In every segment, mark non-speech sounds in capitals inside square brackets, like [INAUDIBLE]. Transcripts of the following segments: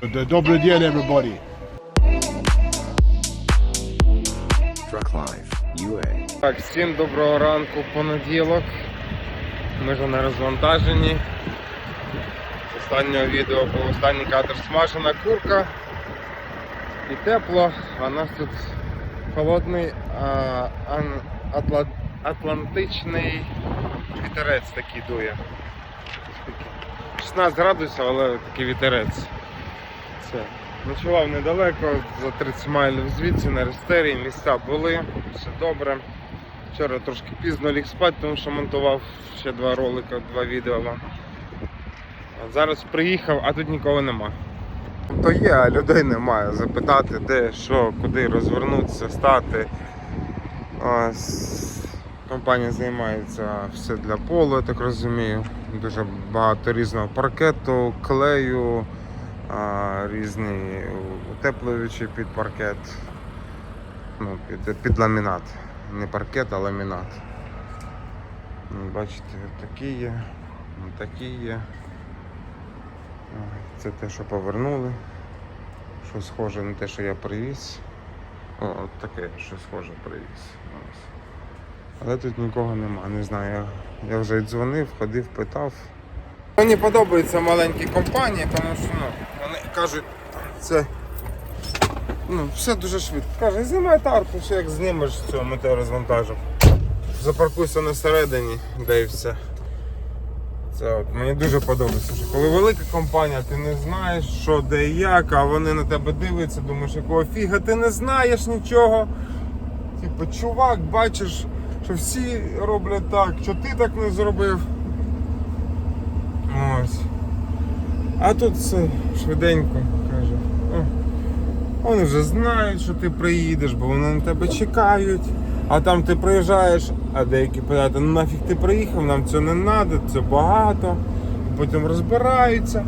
Добрый день, everybody. Truck Life UA. Так, всім доброго ранку, понеділок. Ми вже на розвантаженні. З останнього відео був останній кадр смажена курка. І тепло, а у нас тут холодний а, атла- атлантичний вітерець такий дує. 16 градусів, але такий вітерець. Все. Ночував недалеко, за 30 майлів звідси на рестерії, місця були, все добре. Вчора трошки пізно ліг спати, тому що монтував ще два ролика, два відео. Зараз приїхав, а тут нікого нема. То є, а людей немає. Запитати, де, що, куди розвернутися, стати. Ось, компанія займається все для полу, я так розумію. Дуже багато різного паркету, клею, різні утеплювачі під паркет, ну, під, під ламінат. Не паркет, а ламінат. Ну, Бачите, такі є, ну, такі є. Це те, що повернули. Що схоже на те, що я привіз. О, от таке, що схоже привіз. Але тут нікого нема, не знаю. Я, я вже дзвонив, ходив, питав. Мені подобаються маленькі компанії, тому що ну, кажуть, це ну, все дуже швидко. Каже, знімай тарпу, все як знімеш цього метеорозвантажу. Запаркуйся на середині, де і все. Це от мені дуже подобається, що коли велика компанія, ти не знаєш, що де і як, а вони на тебе дивляться, думаєш, якого фіга, ти не знаєш нічого. Типу, чувак, бачиш, що всі роблять так, що ти так не зробив. Ось. А тут все швиденько каже. О, вони вже знають, що ти приїдеш, бо вони на тебе чекають. А там ти приїжджаєш, а деякі питають, ну нафіг ти приїхав, нам це не треба, це багато. Потім розбираються,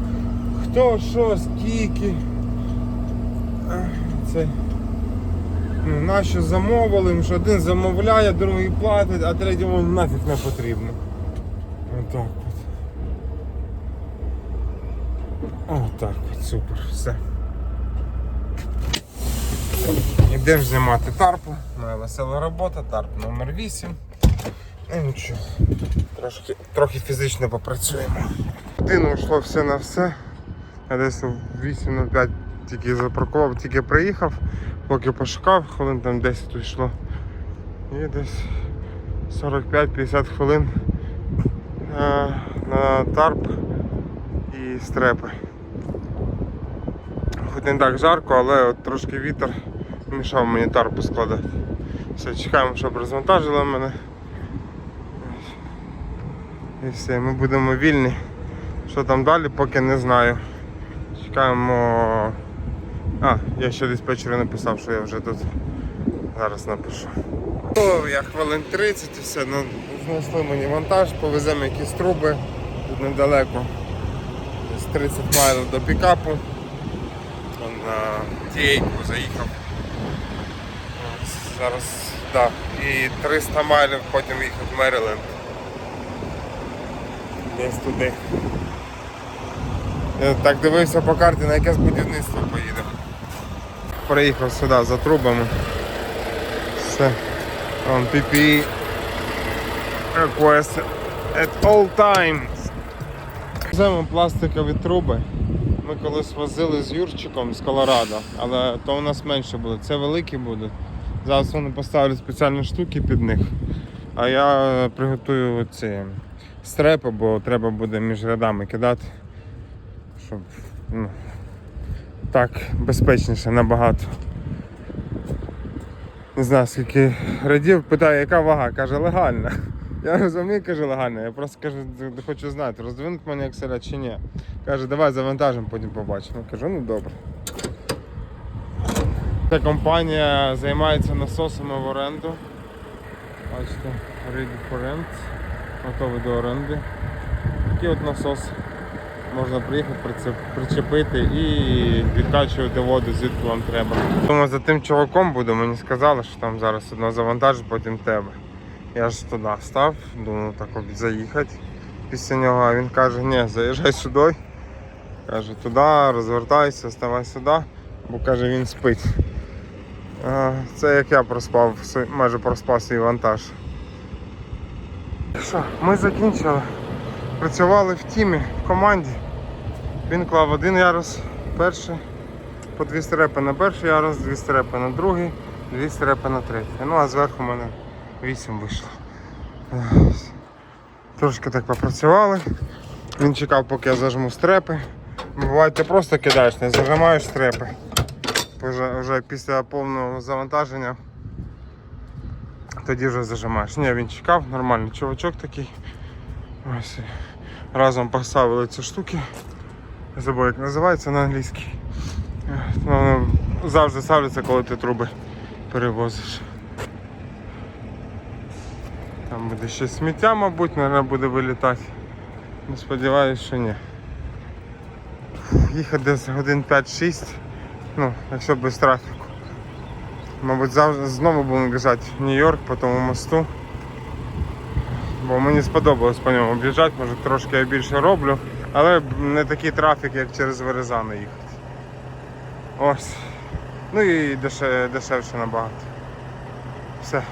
хто, що, скільки. Це. Ну, нащо замовили, що один замовляє, другий платить, а третьому нафіг не потрібно. Отак от. Отак от, супер, все. Йдемо знімати тарпу. Моя весела робота, тарп номер 8. Ну нічого, трошки, трохи фізично попрацюємо. Годину йшло все на все. Я десь в 8.05 тільки запаркував, тільки приїхав, поки пошукав, хвилин там 10 тут йшло. І десь 45-50 хвилин а, на тарп і стрепи. Хоч не так жарко, але от трошки вітер мішав мені тарпу складати. Все, чекаємо, щоб розвантажили мене. І все, ми будемо вільні. Що там далі, поки не знаю. Чекаємо. А, я ще диспетчеру написав, що я вже тут зараз напишу. О, я хвилин 30 і все, ну, знесли мені вантаж, повеземо якісь труби тут недалеко. Десь 30 майлів до пікапу. На тійку заїхав. Зараз, так. Да. І 300 майлів потім їхав в Мериленд. Десь туди. Я так дивився по карті, на якесь будівництво поїдемо. Приїхав сюди за трубами. Все. Вон PPE request at all times. Веземо пластикові труби. Ми колись возили з Юрчиком з Колорадо, але то у нас менше буде. Це великі будуть. Зараз вони поставлять спеціальні штуки під них. А я приготую ці стрепи, бо треба буде між рядами кидати. Щоб ну, так безпечніше набагато. Не знаю скільки радів, питаю, яка вага, каже легальна. Я розумію, каже легальна. Я просто кажу, хочу знати, роздвинуть мене акселя чи ні. Каже, давай завантажимо, потім побачимо. Кажу, ну добре. Ця компанія займається насосами в оренду. Бачите, ready for rent. Готовий до оренди. Такий от насос. Можна приїхати, причепити і відкачувати воду звідки вам треба. Думаю, за тим чуваком буду, мені сказали, що там зараз одно завантажить, потім тебе. Я ж туди став, думав так от заїхати після нього, а він каже, ні, заїжджай сюди. Каже, туди, розвертайся, ставай сюди, бо каже, він спить. Це як я проспав, майже проспав свій вантаж. Що, ми закінчили. Працювали в тімі, в команді. Він клав один ярус, перший, по 200 репи на перший ярус, 200 репи на другий, 200 репи на третій. Ну а зверху мене 8 вийшло. Трошки так попрацювали. Він чекав, поки я зажму стрепи. Буває, ти просто кидаєш, не зажимаєш стрепи. Вже, вже після повного завантаження тоді вже зажимаєш. Ні, він чекав, нормальний чувачок такий. Ось. Разом поставили ці штуки. Забув, як називається на англійській. Завжди ставляться, коли ти труби перевозиш. Там буде ще сміття, мабуть, мабуть, буде вилітати. Ну, сподіваюсь, що ні. Їхати десь годин 5-6, ну, якщо без трафіку. Мабуть, завжди знову будемо біжати в Нью-Йорк по тому мосту. Бо мені сподобалось по ньому біжати, може трошки я більше роблю, але не такий трафік, як через Верезани їхати. Ось. Ну і дешевше набагато. Все.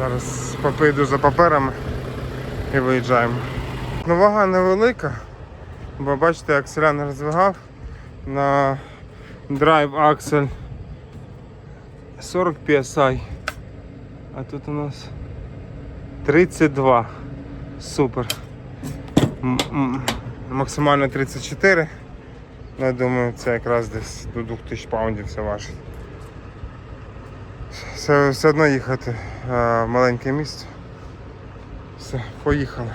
Зараз попийду за паперами і виїжджаємо. Ну, вага невелика, бо бачите, акселя не роздвигав на драйв аксель 40 PSI. А тут у нас 32. Супер. Максимально 34. Ну, Я думаю, це якраз десь до 2000 паундів все важить. Все, все одно їхати в маленьке місце. Все, поїхали.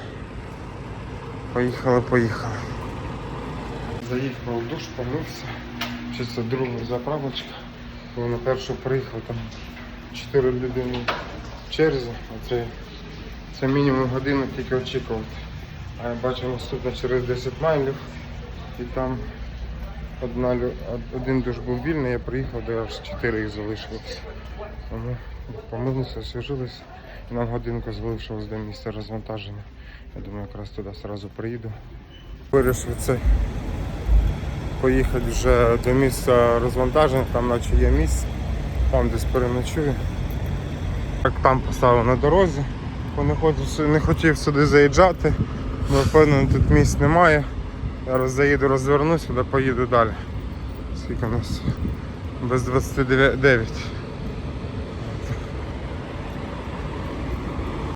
Поїхали, поїхали. Заїхав в душ, помився. Чи це друга заправочка. Бо на першу приїхав там 4 людини в черзі, а це, це мінімум годину тільки очікувати. А я бачу наступно через 10 майлів і там одна, один душ був вільний, я приїхав, де аж 4 їх залишилося. Тому помилися, освіжилися. І нам годинку залишилось до місця розвантаження. Я думаю, якраз туди одразу приїду. Вирішив це поїхати вже до місця розвантаження, там наче є місце, там десь переночую. Так там поставив на дорозі, бо не, не хотів сюди заїжджати, бо впевнений тут місць немає. Зараз заїду, розвернусь, сюди поїду далі. Скільки у нас? Без 29.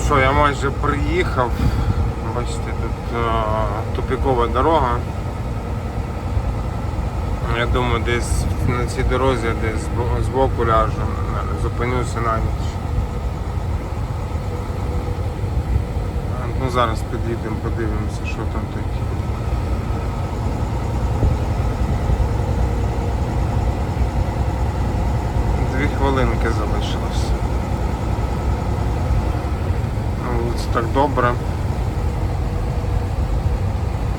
Що, я майже приїхав. Бачите, тут е, тупікова дорога. Я думаю, десь на цій дорозі десь збо- збоку ляжу, зупинюся на ніч. Ну зараз під'їдемо, подивимося, що там таке. Дві хвилинки залишилось. Вулиці так добре.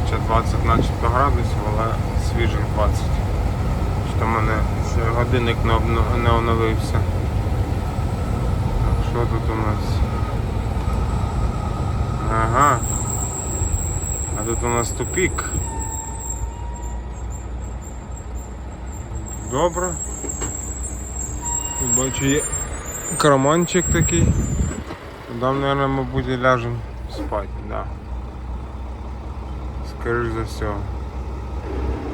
Ще 20 начебто градусів, але свіжих 20. Що в мене ще годинник не, оновився. Так, що тут у нас? Ага. А тут у нас тупік. Добре. Бачу є карманчик такий. Туди, мабуть, мабуть, і ляжемо спати, да. Скоріш за все.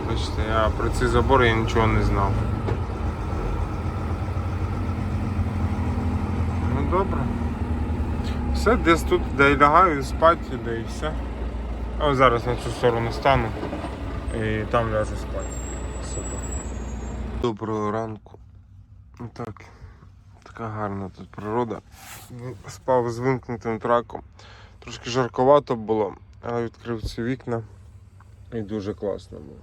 Бачите, я про ці забори я нічого не знав. Ну добре. Все, десь тут, де і лягаю, спати, де і все. А зараз на цю сторону стану і там ляжу спати. Супер. Доброго ранку. Ну Так, така гарна тут природа. Спав з вимкнутим траком. Трошки жарковато було, але відкрив ці вікна і дуже класно було.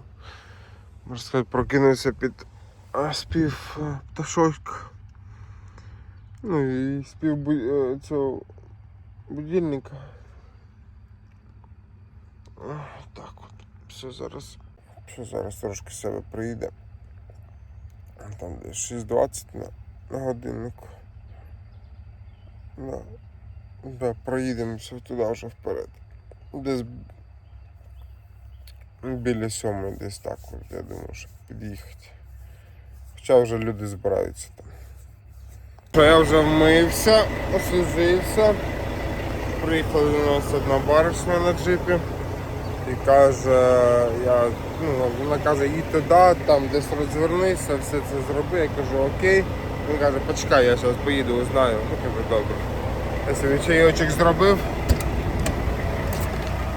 Можна сказати, прокинувся під спів а, пташок. Ну і спів е, цього будильника. Так от. Все зараз. Все зараз трошки себе приїде. Там десь 6.20 на, на годиннику. Да. Да, проїдемося туди вже вперед. Десь Біля сьомої десь так, я думаю, щоб під'їхати. Хоча вже люди збираються там. Я вже вмився, освіжився. Приїхала до нас одна баришня на джипі і каже, я, ну, вона каже, їдь туди, там десь розвернися, все це зроби. Я кажу, окей. Він каже, почекай, я зараз поїду, узнаю. Ну, кажу, добре. Я собі чайочок зробив.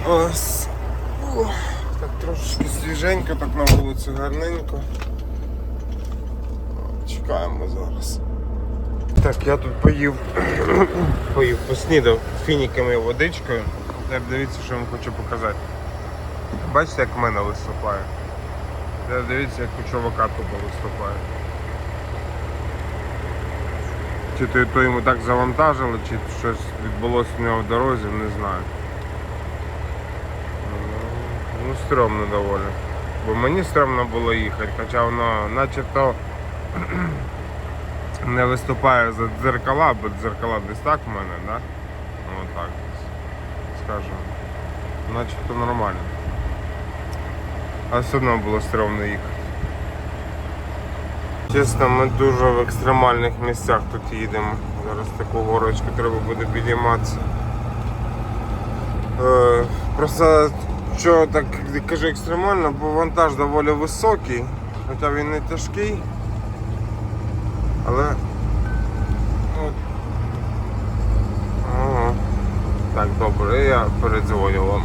Ось. Ух, Так трошечки свіженько, так на вулиці гарненько. Чекаємо зараз. Так, я тут поїв, [CLEARS THROAT] поїв, поснідав фініками і водичкою. Тепер дивіться, що я вам хочу показати. Бачите, як в мене виступає? Тепер дивіться, як у чувака тупо виступає. Чи то, то йому так завантажили, чи щось відбулося в нього в дорозі, не знаю. Ну, стрьомно доволі. Бо мені стрьомно було їхати, хоча воно начебто [CLEARS THROAT] не виступає за дзеркала, бо дзеркала десь так в мене, да? Ну так скажемо. Начебто нормально. А все одно було стрьомно їхати. Чесно, ми дуже в екстремальних місцях тут їдемо. Зараз таку горочку треба буде підійматися. Е, просто що так кажу екстремально, бо вантаж доволі високий, хоча він не тяжкий. Але. От. Ага. Так, добре, я передзвоню вам.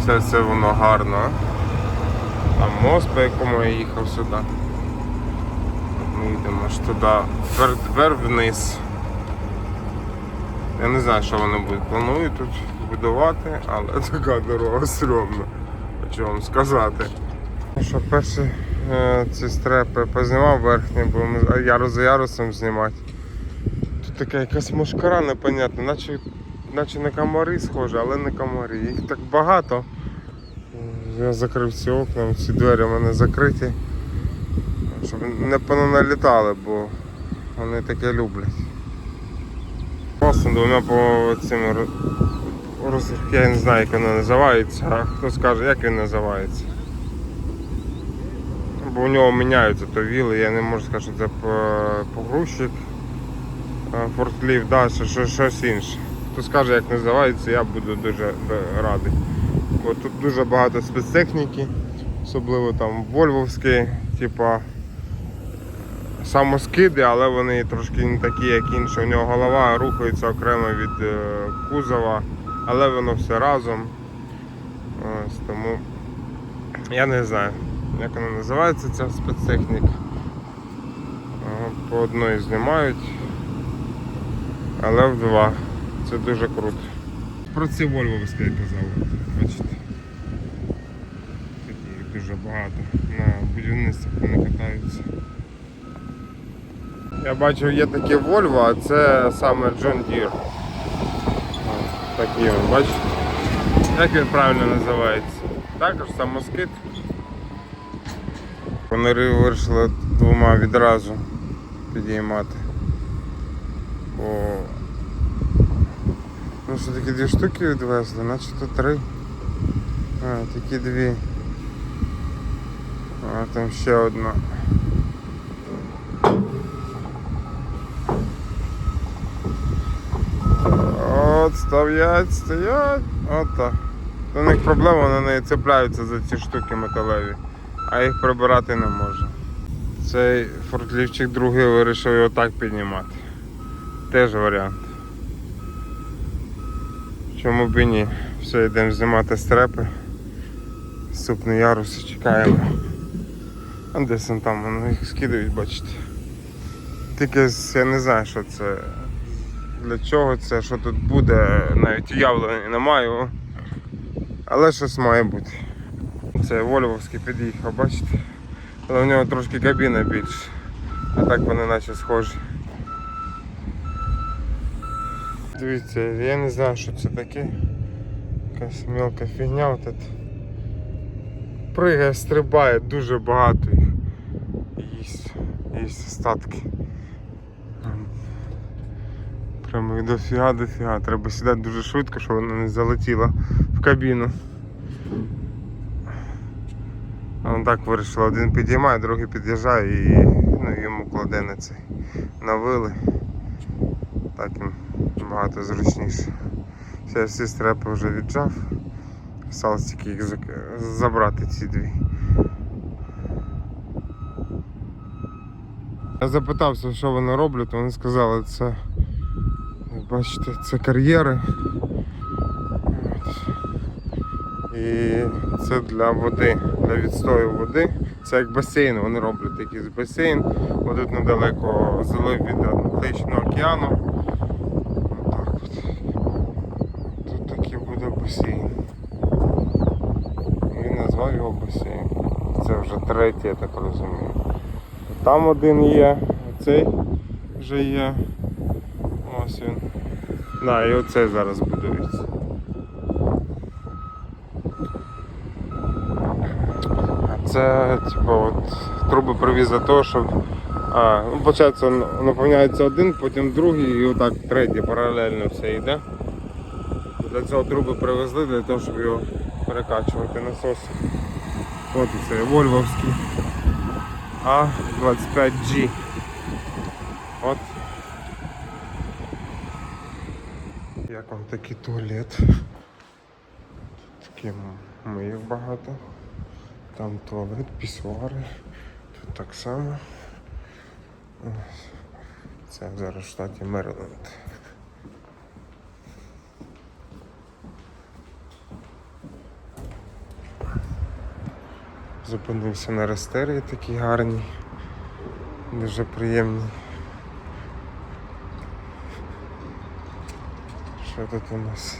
Все це воно гарно. Там мост, по якому я їхав сюди. Аж туди, вверх, вверх вниз. Я не знаю, що вони будуть планують тут будувати, але [LAUGHS] така дорога стрьомна. Хочу вам сказати. Що перші е, ці стрепи познімав верхні, бо ми ярус за ярусом знімати. Тут така якась мошкара непонятна, наче, наче на комари схоже, але не комари. Їх так багато. Я закрив ці окна, ці двері в мене закриті. Щоб не поналітали, бо вони таке люблять. Просто двома по цими роз- я не знаю, як воно називається, а хто скаже, як він називається. Бо у нього міняються то віли, я не можу сказати, що це по- погрузчик, а, фортліфт, да, що, щось інше. Хто скаже, як називається, я буду дуже радий. Бо тут дуже багато спецтехніки, особливо там вольвовські, типа самоскиди, але вони трошки не такі, як інші. У нього голова рухається окремо від е, кузова, але воно все разом. Ось, тому я не знаю, як вона називається ця спецтехніка. По одної знімають, але в два. Це дуже круто. Про ці Вольвовські я казав, бачите. Їх дуже багато. На будівництвах вони катаються. Я бачив, є такі Volvo, а це саме John Deere. Такі, он, бачите? Як він правильно називається? Також самоскид. Вони вирішили двома відразу підіймати. Бо ну що такі дві штуки відвезли, начебто три. А, такі дві. А там ще одна. От, стоять, стоять. От так. У них проблема, вони неї цепляються за ці штуки металеві, а їх прибирати не можна. Цей фортлівчик другий вирішив його так піднімати. Теж варіант. Чому б і ні? Все, йдемо знімати стрепи. Супний ярус чекаємо. А десь там вони їх скидають, бачите. Тільки я не знаю, що це. Для чого це, що тут буде, навіть уявлення не маю. Але щось має бути. Це Вольвовський під'їхав, бачите? Але в нього трошки кабіна більше. А так вони наче схожі. Дивіться, я не знаю, що це таке. Якась мелка фігня тут. Пригає, стрибає, дуже багато їх. Їсть, їсть остатки. Прямо їх дофіга, дофіга. Треба сідати дуже швидко, щоб вона не залетіла в кабіну. Ну, так вирішили, один підіймає, другий під'їжджає і ну, йому кладе на цей на вили. Так їм багато зручніше. Всі стрепи вже віджав. Осталось тільки їх забрати ці дві. Я запитався, що вони роблять, вони сказали, це бачите, це кар'єри. І це для води, для відстою води. Це як басейн, вони роблять якийсь басейн. Отут недалеко залив від Атлантичного океану. Отак от. Тут такий буде басейн. Він назвав його басейн. Це вже третій, я так розумію. Там один є, цей вже є. Ось він. Да, і оцей зараз будується. Це типу от труби привіз за того, щоб а, ну, почається наповняється один, потім другий і отак третій паралельно все йде. Для цього труби привезли, для того, щоб його перекачувати насос. От це Вольвовський А25G. От. Як вам такий туалет? Тут такі мийок багато. Там туалет, пісуари. Тут так само. Це зараз в штаті Мериленд. Зупинився на рестерії такі гарні, дуже приємні. Що тут у нас?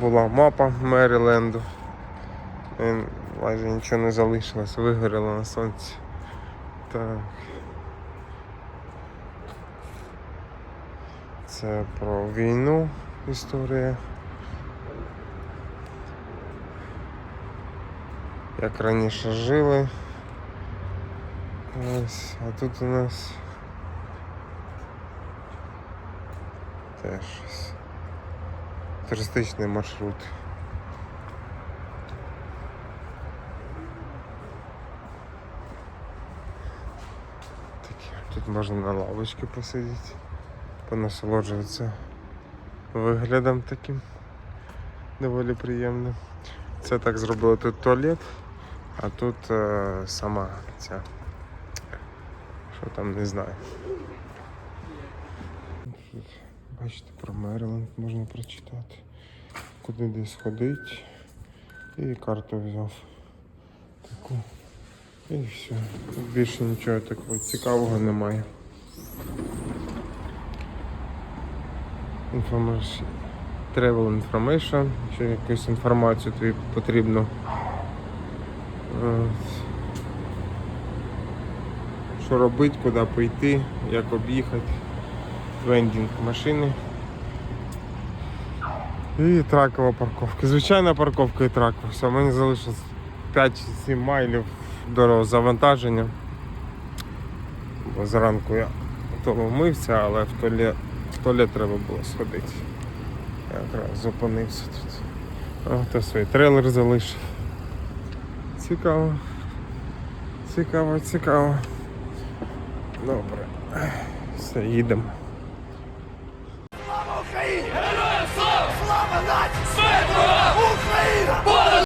Була мапа Меріленду. Майже нічого не залишилось, вигоріло на сонці. Так. Це про війну історія. Як раніше жили. Ось, а тут у нас теж щось. Туристичний маршрут. Таке. Тут можна на лавочці посидіти, понасолоджуватися виглядом таким доволі приємним. Це так зробили тут туалет, а тут е, сама ця. Що там не знаю. Бачите, про Мериленд можна прочитати. Куди десь ходить. І карту взяв. Таку. І все. Більше нічого такого цікавого немає. Information. Travel information, якщо якусь інформацію тобі потрібно. Що робити, куди пойти, як об'їхати. Вендінг машини. І тракова парковка. Звичайна парковка і тракова. Все, мені залишилось 5-7 майлів до завантаження. Бо зранку я то вмився, але в туалет, в туалет треба було сходити. Я якраз зупинився тут. О, свій трейлер залишив. Цікаво. Цікаво, цікаво. Добре. Все, їдемо.